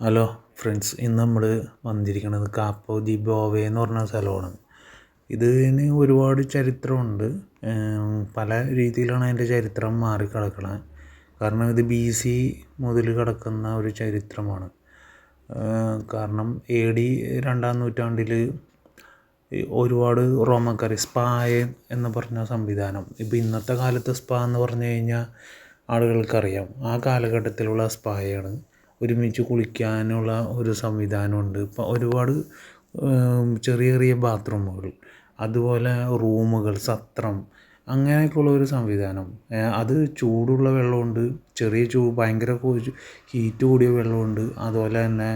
Hello friends ഇന്ന് നമ്മൾ വന്നിരിക്കുന്നത് കാപ്പോ ദി ബോവെ എന്ന് പറഞ്ഞ സ്ഥലമാണ്. ഇതിന് ഒരുപാട് ചരിത്രമുണ്ട്. പല രീതിയിലാണ് അതിന്റെ ചരിത്രം മാറിക്കിടക്കുന്നത് കാരണം ഇത് ബി സി മുതൽ കിടക്കുന്ന ഒരു ചരിത്രമാണ്. കാരണം എ ഡി രണ്ടാം നൂറ്റാണ്ടിൽ ഒരുപാട് റോമക്കാർ സ്പായ എന്ന് പറഞ്ഞ സംവിധാനം. ഇപ്പോൾ ഇന്നത്തെ കാലത്ത് സ്പാ എന്ന് പറഞ്ഞു കഴിഞ്ഞാൽ ആളുകൾക്കറിയാം. ആ കാലഘട്ടത്തിലുള്ള സ്പായാണ്. ഒരുമിച്ച് കുളിക്കാനുള്ള ഒരു സംവിധാനമുണ്ട്. ഇപ്പോൾ ഒരുപാട് ചെറിയ ചെറിയ ബാത്റൂമുകൾ അതുപോലെ റൂമുകൾ സത്രം അങ്ങനെയൊക്കെയുള്ള ഒരു സംവിധാനം. അത് ചൂടുള്ള വെള്ളമുണ്ട്. ചെറിയ ചൂ ഭയങ്കര ഹീറ്റ് കൂടിയ വെള്ളമുണ്ട്. അതുപോലെ തന്നെ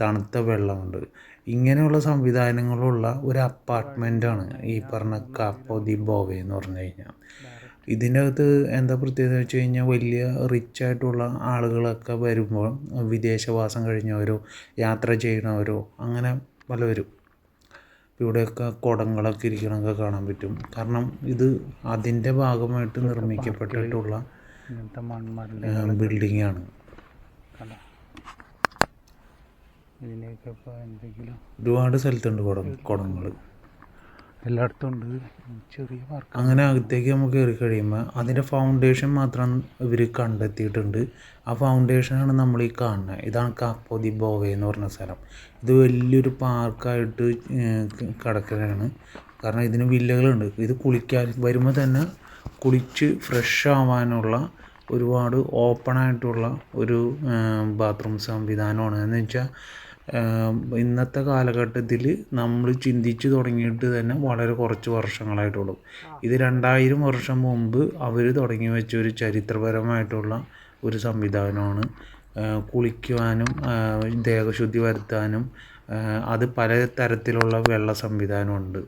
തണുത്ത വെള്ളമുണ്ട്. ഇങ്ങനെയുള്ള സംവിധാനങ്ങളുള്ള ഒരു അപ്പാർട്ട്മെന്റാണ് ഈ പറഞ്ഞ കാപ്പോ ദി ബോവെ എന്ന് പറഞ്ഞു കഴിഞ്ഞാൽ. ഇതിന്റെ അകത്ത് എന്താ പ്രത്യേകത വെച്ച് കഴിഞ്ഞാൽ വലിയ റിച്ച് ആയിട്ടുള്ള ആളുകളൊക്കെ വരുമ്പോൾ വിദേശവാസം കഴിഞ്ഞവരോ യാത്ര ചെയ്യണവരോ അങ്ങനെ പലവരും. ഇവിടെയൊക്കെ കുടങ്ങളൊക്കെ ഇരിക്കണതൊക്കെ കാണാൻ പറ്റും. കാരണം ഇത് അതിന്റെ ഭാഗമായിട്ട് നിർമ്മിക്കപ്പെട്ടിട്ടുള്ള ബിൽഡിംഗ് ആണ് ഒരുപാട് സ്ഥലത്തുണ്ട് കുടം കുടങ്ങൾ എല്ലായിടത്തും ഉണ്ട് ചെറിയ പാർക്ക് അങ്ങനെ അകത്തേക്ക് നമുക്ക് കയറി കഴിയുമ്പോൾ അതിന്റെ ഫൗണ്ടേഷൻ മാത്രം ഇവർ കണ്ടെത്തിയിട്ടുണ്ട്. ആ ഫൗണ്ടേഷനാണ് നമ്മൾ ഈ കാണുന്നത് ഇതാണ് കാപ്പോതി ബോവ എന്ന് പറഞ്ഞ സ്ഥലം. ഇത് വലിയൊരു പാർക്കായിട്ട് കിടക്കുകയാണ് കാരണം ഇതിന് വില്ലകളുണ്ട്. ഇത് കുളിക്കാൻ വരുമ്പോൾ തന്നെ കുളിച്ച് ഫ്രഷ് ആവാനുള്ള ഒരുപാട് ഓപ്പണായിട്ടുള്ള ഒരു ബാത്റൂം സംവിധാനമാണ്. എന്ന് വെച്ചാൽ ഇന്നത്തെ കാലഘട്ടത്തിൽ നമ്മൾ ചിന്തിച്ച് തുടങ്ങിയിട്ട് തന്നെ വളരെ കുറച്ച് വർഷങ്ങളായിട്ടുള്ളൂ. ഇത് രണ്ടായിരം വർഷം മുമ്പ് അവർ തുടങ്ങി വെച്ച ഒരു ചരിത്രപരമായിട്ടുള്ള ഒരു സംവിധാനമാണ്. കുളിക്കുവാനും ദേഹശുദ്ധി വരുത്താനും അത് പല തരത്തിലുള്ള വെള്ള സംവിധാനമുണ്ട്.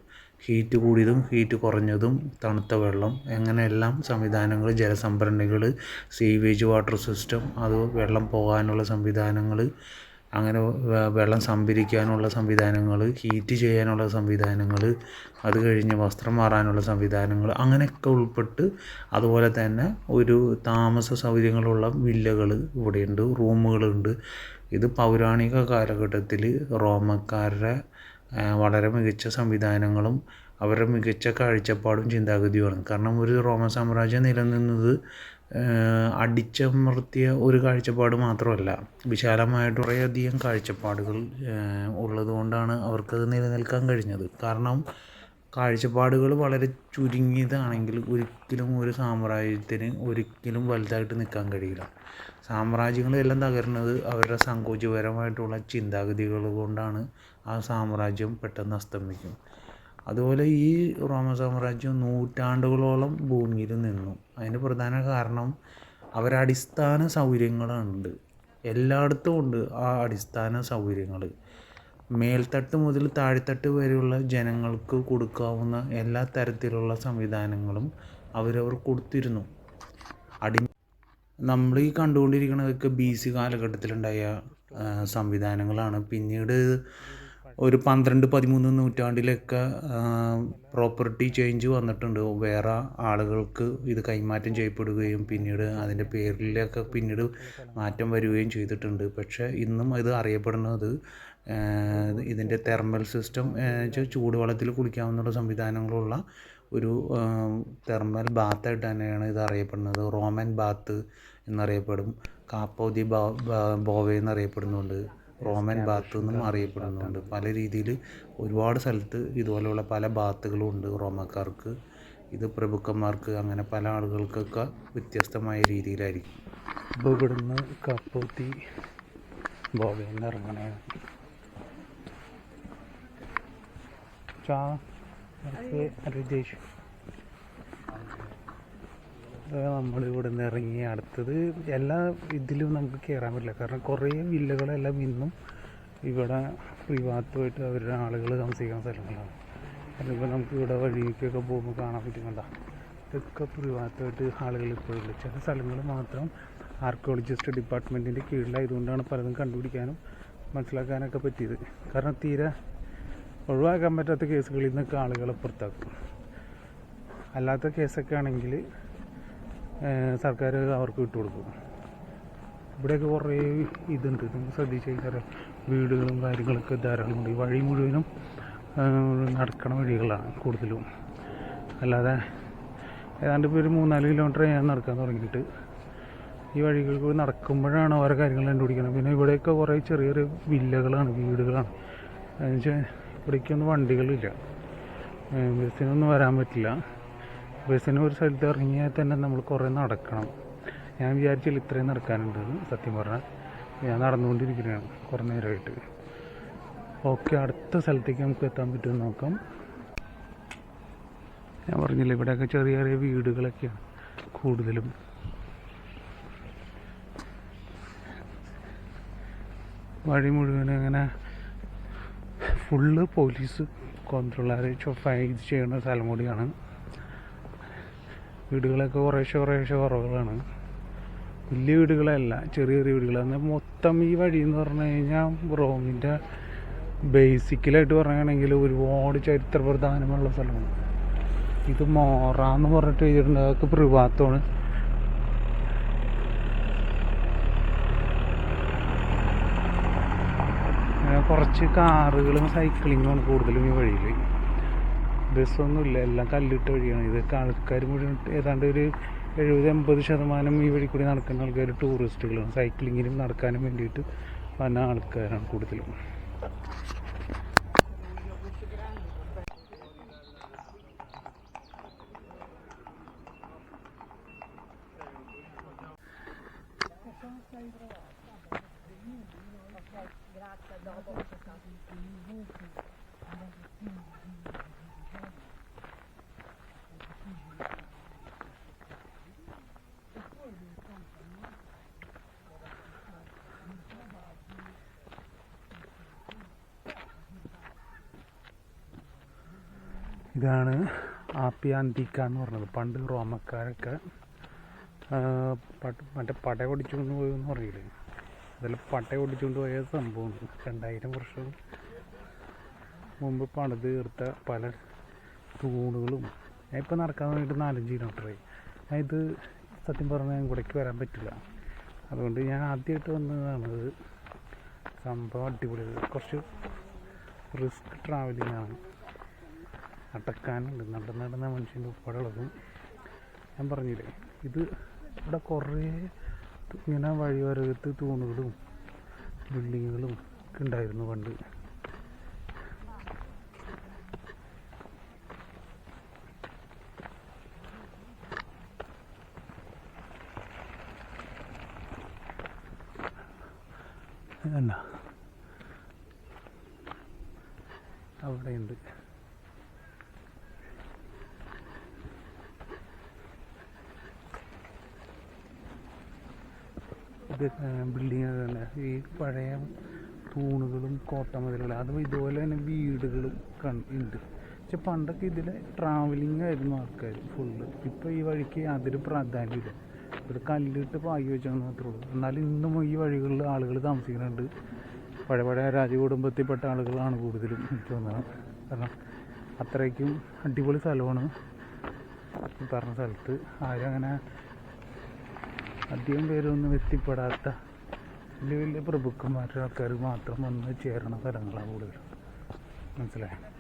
ഹീറ്റ് കൂടിയതും ഹീറ്റ് കുറഞ്ഞതും തണുത്ത വെള്ളം അങ്ങനെയെല്ലാം സംവിധാനങ്ങൾ ജലസംഭരണികൾ സീവേജ് വാട്ടർ സിസ്റ്റം അത് വെള്ളം പോകാനുള്ള സംവിധാനങ്ങൾ അങ്ങനെ വെള്ളം സംഭരിക്കാനുള്ള സംവിധാനങ്ങൾ ഹീറ്റ് ചെയ്യാനുള്ള സംവിധാനങ്ങൾ അത് കഴിഞ്ഞ് വസ്ത്രം മാറാനുള്ള സംവിധാനങ്ങൾ അങ്ങനെയൊക്കെ ഉൾപ്പെട്ട് അതുപോലെ തന്നെ ഒരു താമസ സൗകര്യങ്ങളുള്ള വില്ലകൾ ഇവിടെയുണ്ട് റൂമുകളുണ്ട്. ഇത് പൗരാണിക കാലഘട്ടത്തിൽ റോമക്കാരുടെ വളരെ മികച്ച സംവിധാനങ്ങളും അവരുടെ മികച്ച കാഴ്ചപ്പാടും ചിന്താഗതിയുമാണ് കാരണം ഒരു റോമൻ സാമ്രാജ്യം നിലനിന്നത് അടിച്ചമർത്തിയ ഒരു കാഴ്ചപ്പാട് മാത്രമല്ല വിശാലമായിട്ട് കുറേയധികം കാഴ്ചപ്പാടുകൾ ഉള്ളതുകൊണ്ടാണ് അവർക്കത് നിലനിൽക്കാൻ കഴിഞ്ഞത്. കാരണം കാഴ്ചപ്പാടുകൾ വളരെ ചുരുങ്ങിയതാണെങ്കിൽ ഒരിക്കലും ഒരു സാമ്രാജ്യത്തിന് ഒരിക്കലും വലുതായിട്ട് നിൽക്കാൻ കഴിയില്ല. സാമ്രാജ്യങ്ങളെല്ലാം തകരുന്നത് അവരുടെ സങ്കോചപരമായിട്ടുള്ള ചിന്താഗതികൾ കൊണ്ടാണ് ആ സാമ്രാജ്യം പെട്ടെന്ന് അസ്തമിക്കും. അതുപോലെ ഈ റോമ സാമ്രാജ്യം നൂറ്റാണ്ടുകളോളം ഭൂമിയിൽ നിന്നു. അതിന് പ്രധാന കാരണം അവരടിസ്ഥാന സൗകര്യങ്ങളുണ്ട് എല്ലായിടത്തും ഉണ്ട് ആ അടിസ്ഥാന സൗകര്യങ്ങൾ മേൽത്തട്ട് മുതൽ താഴെത്തട്ട് വരെയുള്ള ജനങ്ങൾക്ക് കൊടുക്കാവുന്ന എല്ലാ തരത്തിലുള്ള സംവിധാനങ്ങളും അവരവർ കൊടുത്തിരുന്നു. അടി നമ്മൾ ഈ കണ്ടുകൊണ്ടിരിക്കുന്നതൊക്കെ ബി സി കാലഘട്ടത്തിലുണ്ടായ സംവിധാനങ്ങളാണ്. പിന്നീട് ഒരു പന്ത്രണ്ട് പതിമൂന്ന് നൂറ്റാണ്ടിലൊക്കെ പ്രോപ്പർട്ടി ചേഞ്ച് വന്നിട്ടുണ്ട്. വേറെ ആളുകൾക്ക് ഇത് കൈമാറ്റം ചെയ്യപ്പെടുകയും പിന്നീട് അതിന്റെ പേരിലൊക്കെ പിന്നീട് മാറ്റം വരികയും ചെയ്തിട്ടുണ്ട്. പക്ഷേ ഇന്നും ഇത് അറിയപ്പെടുന്നത് ഇതിന്റെ തെർമൽ സിസ്റ്റം വെച്ചാൽ ചൂടുവെള്ളത്തിൽ കുളിക്കാവുന്ന സംവിധാനങ്ങളുള്ള ഒരു തെർമൽ ബാത്തായിട്ട് തന്നെയാണ് ഇത് അറിയപ്പെടുന്നത്. റോമൻ ബാത്ത് എന്നറിയപ്പെടും. കാപ്പൗതി ബോവ എന്നറിയപ്പെടുന്നുണ്ട്. റോമൻ ബാത്ത് എന്നും അറിയപ്പെടുന്നുണ്ട്. പല രീതിയിൽ ഒരുപാട് സ്ഥലത്ത് ഇതുപോലെയുള്ള പല ബാത്തുകളും ഉണ്ട് റോമക്കാർക്ക്. ഇത് പ്രഭുക്കന്മാർക്ക് അങ്ങനെ പല ആളുകൾക്കൊക്കെ വ്യത്യസ്തമായ രീതിയിലായിരിക്കും. ഇപ്പോൾ ഇവിടുന്ന് കപ്പോത്തി ബോബയിൽ ഇറങ്ങണേ. ചാ നമ്മൾ ഇവിടെ നിന്ന് ഇറങ്ങി അടുത്തത് എല്ലാ ഇതിലും നമുക്ക് കയറാൻ പറ്റില്ല. കാരണം കുറേ വില്ലകളെല്ലാം ഇന്നും ഇവിടെ പ്രിവാത്തമായിട്ട് അവരുടെ ആളുകൾ താമസിക്കുന്ന സ്ഥലങ്ങളാണ്. അതിപ്പോൾ നമുക്ക് ഇവിടെ വഴിക്കൊക്കെ പോകുമ്പോൾ കാണാൻ പറ്റുന്നുണ്ട? ഇതൊക്കെ പ്രിവാത്തമായിട്ട് ആളുകൾ ഇപ്പോഴുള്ള ചില സ്ഥലങ്ങൾ മാത്രം ആർക്കിയോളജിസ്റ്റ് ഡിപ്പാർട്ട്മെന്റിന്റെ കീഴിലായതുകൊണ്ടാണ് പലതും കണ്ടുപിടിക്കാനും മനസ്സിലാക്കാനൊക്കെ പറ്റിയത്. കാരണം തീരെ ഒഴിവാക്കാൻ പറ്റാത്ത കേസുകളിൽ നിന്നൊക്കെ ആളുകളെ പുറത്താക്കും. അല്ലാത്ത കേസൊക്കെ ആണെങ്കിൽ സർക്കാർ അവർക്ക് ഇട്ട് വിട്ടുകൊടുക്കും ഇവിടെയൊക്കെ കുറേ ഇതുണ്ട്. നമുക്ക് ശ്രദ്ധിച്ച് കഴിഞ്ഞാൽ വീടുകളും കാര്യങ്ങളൊക്കെ ധാരാളമുണ്ട് ഈ വഴി മുഴുവനും നടക്കണ വഴികളാണ് കൂടുതലും. അല്ലാതെ ഏതാണ്ട് ഇപ്പോൾ ഒരു മൂന്നാൽ കിലോമീറ്റർ ഞാൻ നടക്കാൻ തുടങ്ങിയിട്ട് ഈ വഴികൾ കൂടി നടക്കുമ്പോഴാണ് ഓരോ കാര്യങ്ങൾ കണ്ടുപിടിക്കുന്നത് പിന്നെ ഇവിടെയൊക്കെ കുറേ ചെറിയ ചെറിയ വില്ലകളാണ് വീടുകളാണ്. എന്നുവെച്ചാൽ ഇവിടേക്കൊന്നും വണ്ടികളില്ല. ബസ്സിനൊന്നും വരാൻ പറ്റില്ല. ബസ്സിന് ഒരു സ്ഥലത്ത് ഇറങ്ങിയാൽ തന്നെ നമ്മൾ കുറേ നടക്കണം. ഞാൻ വിചാരിച്ചില്ല ഇത്രയും നടക്കാനുണ്ട് സത്യം പറഞ്ഞാൽ. ഞാൻ നടന്നുകൊണ്ടിരിക്കുകയാണ് കുറേ നേരമായിട്ട്. ഓക്കെ അടുത്ത സ്ഥലത്തേക്ക് നമുക്ക് എത്താൻ പറ്റുമെന്ന് നോക്കാം. ഞാൻ പറഞ്ഞില്ല ഇവിടെയൊക്കെ ചെറിയ ചെറിയ വീടുകളൊക്കെയാണ് കൂടുതലും. വഴി മുഴുവൻ അങ്ങനെ ഫുള്ള് പോലീസ് കോൺട്രോളർ ഫൈറ്റ് ചെയ്യുന്ന സ്ഥലം കൂടിയാണ്. വീടുകളൊക്കെ കുറേശ്ശെ കുറേശ്ശെ കുറവുകളാണ്. വലിയ വീടുകളല്ല ചെറിയ ചെറിയ വീടുകളാണ് മൊത്തം ഈ വഴി എന്ന് പറഞ്ഞു കഴിഞ്ഞാൽ റോമിന്റെ ബേസിക്കലായിട്ട് പറയുകയാണെങ്കിൽ ഒരുപാട് ചരിത്ര പ്രധാനമുള്ള സ്ഥലമാണ്. ഇത് മോറ എന്ന് പറഞ്ഞിട്ട് എഴുതിയിട്ടുണ്ട്. അതൊക്കെ പ്രഭാത്തമാണ് കുറച്ച് കാറുകളും സൈക്ലിങ്ങുമാണ് കൂടുതലും ഈ വഴിയിൽ ബസ്സൊന്നുമില്ല എല്ലാം കല്ലിട്ട വഴിയാണ്. ഇതൊക്കെ ആൾക്കാർ മുഴുവൻ ഏതാണ്ട് ഒരു എഴുപത് എൺപത് ശതമാനം ഈ വഴി കൂടി നടക്കുന്ന ആൾക്കാർ ടൂറിസ്റ്റുകളാണ്. സൈക്ലിങ്ങിനും നടക്കാനും വേണ്ടിയിട്ട് വന്ന ആൾക്കാരാണ് കൂടുതലും. ഇതാണ് ആപ്പിയാന്തിക്ക എന്ന് പറഞ്ഞത്. പണ്ട് റോമക്കാരൊക്കെ മറ്റേ പട ഓടിച്ചുകൊണ്ട് പോയെന്ന് പറയില്ലേ? അതിൽ പട്ട ഓടിച്ചുകൊണ്ട് പോയ സംഭവമാണ് രണ്ടായിരം വർഷം മുമ്പ് പണിത് തീർത്ത പല തൂണുകളും. ഞാൻ ഇപ്പം നടക്കാൻ വേണ്ടിയിട്ട് നാലഞ്ച് കിലോമീറ്ററായി ഞാൻ ഇത് സത്യം പറഞ്ഞാൽ ഇവിടേക്ക് വരാൻ പറ്റില്ല. അതുകൊണ്ട് ഞാൻ ആദ്യമായിട്ട് വന്നതാണ് സംഭവം അടിപൊളി കുറച്ച് റിസ്ക് ട്രാവലിംഗ് ആണ്. അടക്കാനുണ്ട് നടന്ന് നടന്ന മനുഷ്യന്റെ ഉപ്പടളകും ഞാൻ പറഞ്ഞില്ലേ. ഇത് ഇവിടെ കുറേ ഇങ്ങനെ വഴിയോരത്ത് തൂണുകളും ബിൽഡിങ്ങുകളും ഒക്കെ ഉണ്ടായിരുന്നു പണ്ട്. അല്ല. അവിടെയുണ്ട്. ഇത് ബിൽഡിങ് തന്നെ. ഈ പഴയ തൂണുകളും കോട്ടമതിലുകളും അതും ഇതുപോലെ തന്നെ വീടുകളും ഉണ്ട്. പക്ഷെ പണ്ടൊക്കെ ഇതിൽ ട്രാവലിംഗ് ആയിരുന്നു ആൾക്കാർ ഫുള്ള് ഇപ്പോൾ ഈ വഴിക്ക് അതിന് പ്രാധാന്യമില്ല ഇവിടെ കല്ലിട്ട് പാകി വെച്ചാൽ മാത്രമേ ഉള്ളൂ. എന്നാലും ഇന്നും ഈ വഴികളിൽ ആളുകൾ താമസിക്കുന്നുണ്ട്. പഴയ പഴയ രാജകുടുംബത്തിൽപ്പെട്ട ആളുകളാണ് കൂടുതലും എനിക്ക് തോന്നുന്നത്. കാരണം അത്രയ്ക്കും അടിപൊളി സ്ഥലമാണ്. ഈ പറഞ്ഞ സ്ഥലത്ത് ആരും അങ്ങനെ അധികം പേരൊന്നും എത്തിപ്പെടാത്ത വലിയ വലിയ പ്രഭുക്കന്മാരുടെ ആൾക്കാർ മാത്രം വന്ന് ചേരണ സ്ഥലങ്ങളാണ് കൂടുതലും. മനസ്സിലായോ?